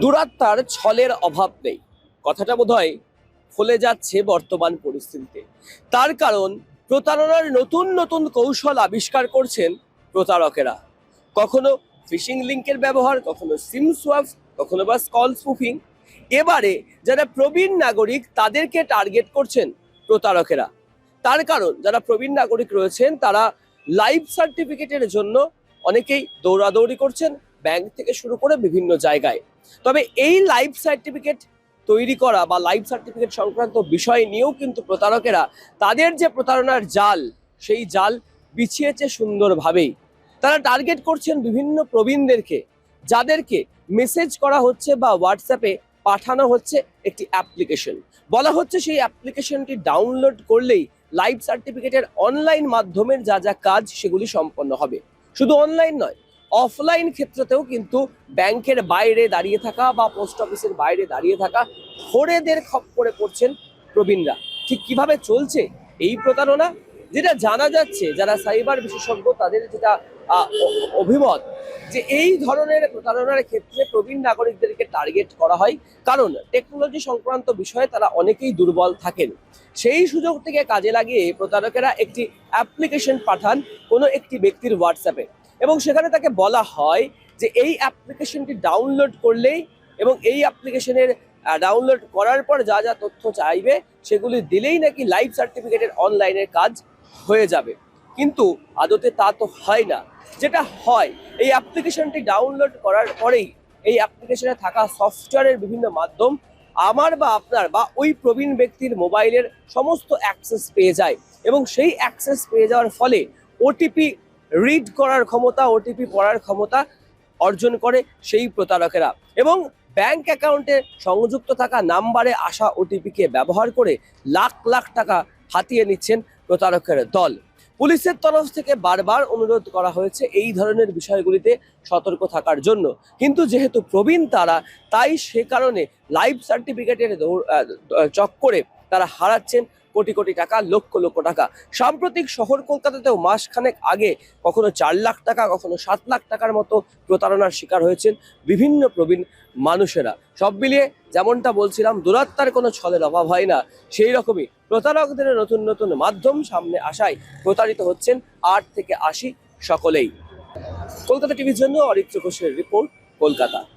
দুরাত্মার ছলের অভাব নেই। কথাটা বোধহয় ফলে যাচ্ছে বর্তমান পরিস্থিতিতে। তার কারণ, প্রতারণার নতুন নতুন কৌশল আবিষ্কার করছেন প্রতারকেরা। কখনো ফিশিং লিঙ্কের ব্যবহার, কখনো সিম সোয়াপ কখনো বা স্কল স্পুফিং এবারে যারা প্রবীণ নাগরিক, তাদেরকে টার্গেট করছেন প্রতারকেরা। তার কারণ, যারা প্রবীণ নাগরিক রয়েছেন, তারা লাইফ সার্টিফিকেটের জন্য অনেকেই দৌড়াদৌড়ি করছেন ব্যাংক থেকে শুরু করে বিভিন্ন জায়গায়। তবে এই লাইফ সার্টিফিকেট তৈরি করা বা লাইফ সার্টিফিকেট সংক্রান্ত বিষয় নিয়েও কিন্তু প্রতারকেরা তাদের যে প্রতারণার জাল, সেই জাল বিছিয়েছে সুন্দরভাবেই। তারা টার্গেট করছেন বিভিন্ন প্রবীণদেরকে, যাদেরকে মেসেজ করা হচ্ছে বা হোয়াটসঅ্যাপে পাঠানো হচ্ছে একটি অ্যাপ্লিকেশন বলা হচ্ছে সেই অ্যাপ্লিকেশনটি ডাউনলোড করলেই লাইফ সার্টিফিকেটের অনলাইন মাধ্যমের যা যা কাজ সেগুলি সম্পন্ন হবে। শুধু অনলাইন নয় অফলাইন ক্ষেত্রেতেও কিন্তু ব্যাংকের বাইরে দাঁড়িয়ে থাকা বা পোস্ট অফিসের বাইরে দাঁড়িয়ে থাকা খোরেদের করে করছেন প্রবীণরা। ঠিক কীভাবে চলছে এই প্রতারণা? যেটা জানা যাচ্ছে, যারা সাইবার বিশেষজ্ঞ, তাদের যেটা অভিমত যে এই ধরনের প্রতারণার ক্ষেত্রে প্রবীণ নাগরিকদেরকে টার্গেট করা হয়। কারণ টেকনোলজি সংক্রান্ত বিষয়ে তারা অনেকেই দুর্বল থাকেন। সেই সুযোগ থেকে কাজে লাগিয়ে প্রতারকেরা একটি অ্যাপ্লিকেশন পাঠান কোনো একটি ব্যক্তির হোয়াটসঅ্যাপে এবং সেখানে তাকে বলা হয় যে এই অ্যাপ্লিকেশনটি ডাউনলোড করলেই এবং এই অ্যাপ্লিকেশনের ডাউনলোড করার পর যা যা তথ্য চাইবে সেগুলি দিলেই নাকি লাইফ সার্টিফিকেটের অনলাইনের কাজ হয়ে যাবে। কিন্তু আদতে তা তো হয় না। যেটা হয়, এই অ্যাপ্লিকেশনটি ডাউনলোড করার পরেই এই অ্যাপ্লিকেশনে থাকা সফটওয়্যারের বিভিন্ন মাধ্যম আমার বা আপনার বা ওই প্রবীণ ব্যক্তির মোবাইলের সমস্ত অ্যাক্সেস পেয়ে যায়। এবং সেই অ্যাক্সেস পেয়ে যাওয়ার ফলে ওটিপি রিড করার ক্ষমতা ওটিপি পড়ার ক্ষমতা অর্জন করে সেই প্রতারকেরা। এবং ব্যাংক অ্যাকাউন্টে সংযুক্ত থাকা নাম্বারে আসা ওটিপিকে ব্যবহার করে লাখ লাখ টাকা হাতিয়ে নিচ্ছেন প্রতারকের দল। পুলিশের তরফ থেকে বারবার অনুরোধ করা হয়েছে এই ধরনের বিষয়গুলিতে সতর্ক থাকার জন্য। কিন্তু যেহেতু প্রবীণ তারা তাই সে কারণে লাইফ সার্টিফিকেটের দৌড় আহ, চক্করে তারা হারাচ্ছেন কোটি কোটি টাকা, লক্ষ লক্ষ টাকা। সাম্প্রতিক শহর কলকাতাতেও মাসখানেক আগে কখনো চার লাখ টাকা, কখনো সাত লাখ টাকার মতো প্রতারণার শিকার হয়েছেন বিভিন্ন প্রবীণ মানুষেরা। সব মিলিয়ে যেমনটা বলছিলাম দুরাত্মার কোনো ছলের অভাব হয় না। সেই রকমই প্রতারকদের নতুন নতুন মাধ্যম সামনে আসায় প্রতারিত হচ্ছেন আট থেকে আশি সকলেই। কলকাতা টিভির জন্য অরিত্র ঘোষের রিপোর্ট, কলকাতা।